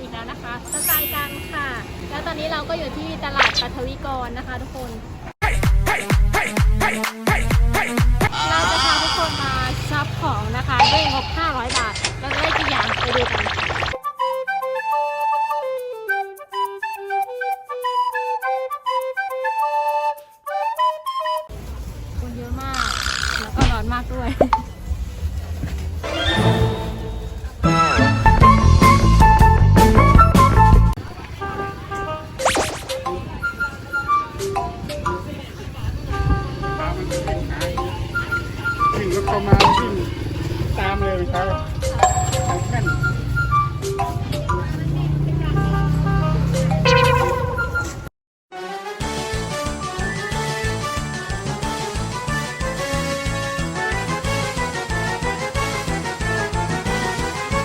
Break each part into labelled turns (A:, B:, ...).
A: อีกแล้วนะคะสไตล์กันค่ะ แล้วตอนนี้เราก็อยู่ที่ตลาดปัทวิกรนะคะทุกคน เราจะพาทุกคนมาช็อปของนะคะด้วยงบ เข้า
B: มาวิ่งตามเลยครับทางแม่น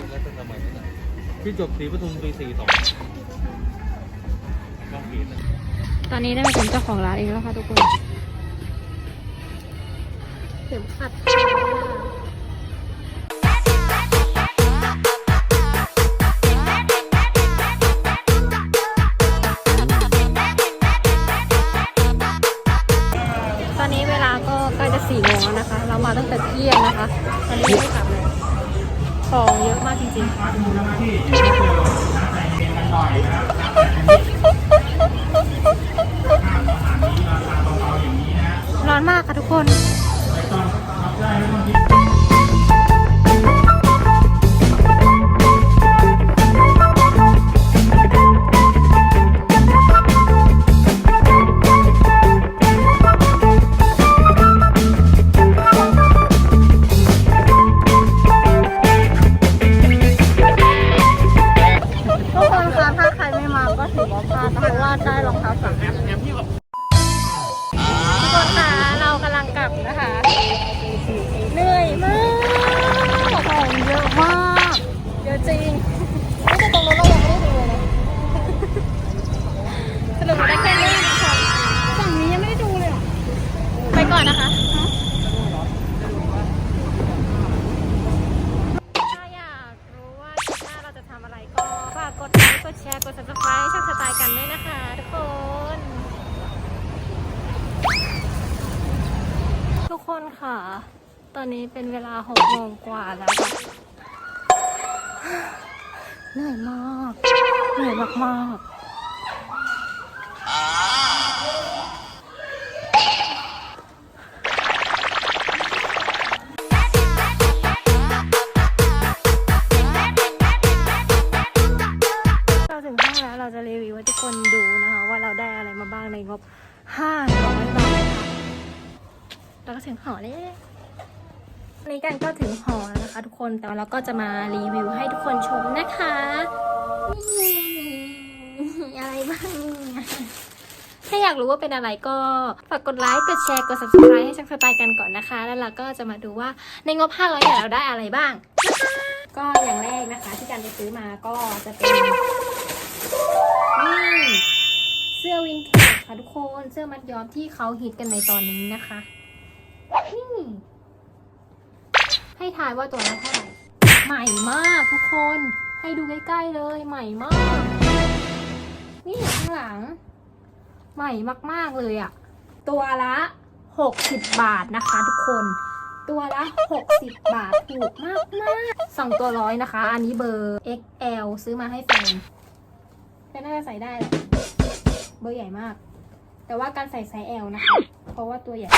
C: แล้วเป็นสมัยนั้นอะที่จบศรีปทุมปี42บาง
A: ตอนนี้ได้มาเป็นเจ้าของร้านเองแล้วค่ะทุกคน เข็มขัดตอนนี้เวลาก็ใกล้จะสี่โมงแล้วนะคะ เรามาตั้งแต่เที่ยงนะคะตอนนี้ไม่กลับเลยของเยอะมากจริงๆ ถือว่าพลาดเพราะว่าได้รองเท้าสามแอป ค์กดแชร์กด subscribe ช่องสไตล์กันด้วยนะคะทุกคน ทุกคนค่ะ ตอนนี้เป็นเวลาหกโมงกว่าแล้วเหนื่อยมากเหนื่อยมากๆ ก็ถึงหอแล้ววันนี้กันก็ถึงหอแล้วนะคะทุกคนแต่ว่าเราก็จะมารีวิวให้ทุกคนชมนะคะนี่อะไรบ้างเนี่ยถ้าอยากรู้ว่าเป็นอะไรก็ ฝากกดไลค์ กดแชร์ กด subscribe ให้ช่างสไตล์กันก่อนนะคะ แล้วเราก็จะมาดูว่าในงบ 500เนี่ยเราได้อะไรบ้างนะคะก็อย่างแรกนะคะ ที่การไปซื้อมาก็จะเป็นนี่เสื้อวินเทจค่ะทุกคน เสื้อมัดย้อมที่เขาฮิตกันในตอนนี้นะคะนี่ ให้ทายว่าตัวละเท่าไหร่ ใหม่มากทุกคน ให้ดูใกล้ๆเลยใหม่มาก นี่ข้างหลัง ใหม่มากๆเลยอะตัวละ60 บาทนะคะ ทุกคน ตัวละ 60 บาทถูกมากมากๆสองตัวร้อยนะคะ อันนี้เบอร์ XL ซื้อมาให้แฟนแค่น่าจะใส่ได้แหละเบอร์ใหญ่มาก แต่ว่าการใส่ไซส์ L นะคะ เพราะว่าตัวใหญ่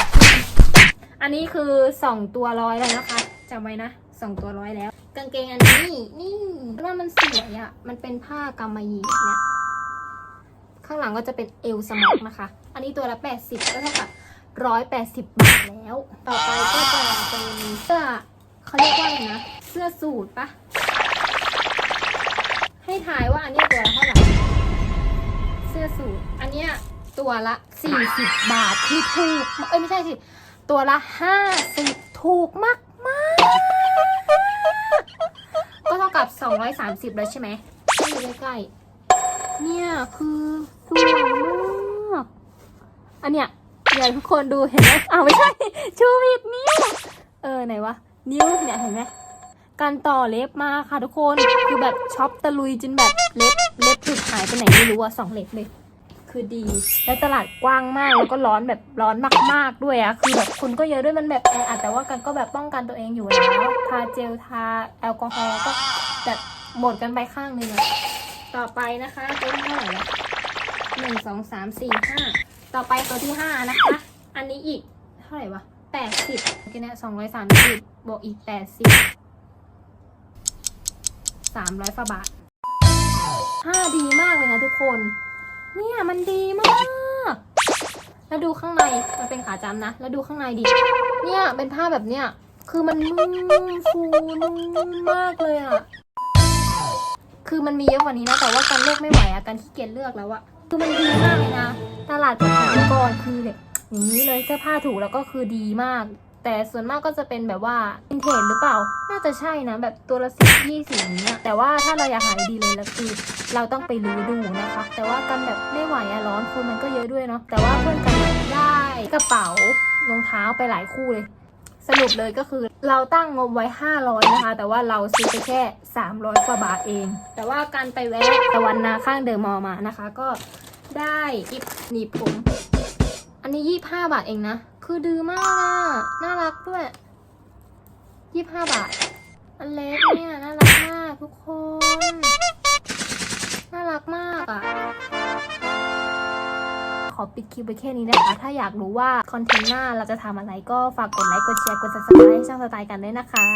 A: อันนี้คือสองตัวร้อยแล้วนะคะจำไว้นะสองตัวร้อยแล้ว กางเกงอันนี้นี่ว่ามันสวยอะ่ะ มันเป็นผ้ากำมะหยี่เนี่ยข้างหลังก็จะเป็นเอลสม็อกนะคะ อันนี้ตัวละ 80 ก็เท่ากับ 180 บาทแล้ว ต่อไปก็จะเป็นเสื้อเขาเรียกว่าอะไรนะ เสื้อสูทปะ ให้ทายว่าอันนี้ตัวละเท่าไหร่ เสื้อสูท อันเนี้ยตัวละ 40 บาทที่ถูก เอ้ยไม่ใช่สิ ตัวละ 50 ถูกมากมากก็เท่ากับ 230 แล้วใช่ไหมให้ดูใกล้ๆเนี่ย คือสวยมาก อันเนี้ยเดี๋ยวทุกคนดูเห็นไหมอ้าวไม่ใช่ ชูผิดนิ้ว เออ ไหนวะ นิ้วเนี่ยเห็นไหมการต่อเล็บมาค่ะทุกคน คือแบบช็อปตะลุยจนแบบเล็บ เล็บหลุดหายไปไหนไม่รู้อะสองเล็บเลย คือดี และตลาดกว้างมากแล้วก็ร้อนแบบร้อนมาก ๆด้วยอะคือแบบคนก็เยอะด้วยมันแบบแออัดแต่ว่ากันก็แบบป้องกันตัวเองอยู่แล้วทาเจลทาแอลกอฮอล์ก็แบบหมดกันไปข้างหนึ่งต่อไปนะคะตัวที่เท่าไหร่ละหนึ่งสองสามสี่ห้าต่อไปตัวที่ห้านะคะ อันนี้อีกเท่าไหร่วะแปดสิบกี้เนี่ยสองร้อยสามสิบบวกอีกแปดสิบสามร้อยฝาบาทห้าดีมากเลยนะทุกคน เนี่ยมันดีมาก แล้วดูข้างในมันเป็นขาจำนะ แล้วดูข้างในดิ เนี่ยเป็นผ้าแบบเนี้ย คือมันนุ่มฟูนุ่มมากเลยอะคือมันมีเยอะกว่านี้นะ แต่ว่าการเลือกไม่ไหวอะการขี้เกียจเลือกแล้วอะคือมันดีมากเลยนะ ตลาดสถานกรคือแบบอย่างนี้เลยเสื้อผ้าถูกแล้วก็คือดีมาก แต่ส่วนมากก็จะเป็นแบบว่าอินเทจหรือเปล่า น่าจะใช่นะ แบบตัวละสิบยี่สิบอย่างเงี้ยแต่ว่าถ้าเราอยากหายดีเลยแล้วคือเราต้องไปรื้อดูนะคะ แต่ว่ากันแบบไม่ไหวอะร้อนคนมันก็เยอะด้วยเนาะ แต่ว่าเพื่อนกันได้กระเป๋ารองเท้าไปหลายคู่เลย สรุปเลยก็คือเราตั้งงบไว้ 500 นะคะ แต่ว่าเราซื้อไปแค่ 300 กว่าบาทเอง แต่ว่าการไปแวะตะวันนาข้างเดอะมอลล์มานะคะ ก็ได้กิบหนีบผม อันนี้ 25 บาทเองนะ คือดื้อมากอะน่ารักด้วยยี่สิบาท อันเล็กเนี่ยน่ารักมากทุกคน น่ารักมากอะขอปิดคลิปไปแค่นี้นะคะ ถ้าอยากรู้ว่าคอนเทนต์หน้าเราจะทำอะไรก็ฝากกดไลค์ กดแชร์ กด subscribe ให้ช่องสไตล์กันด้วยนะคะ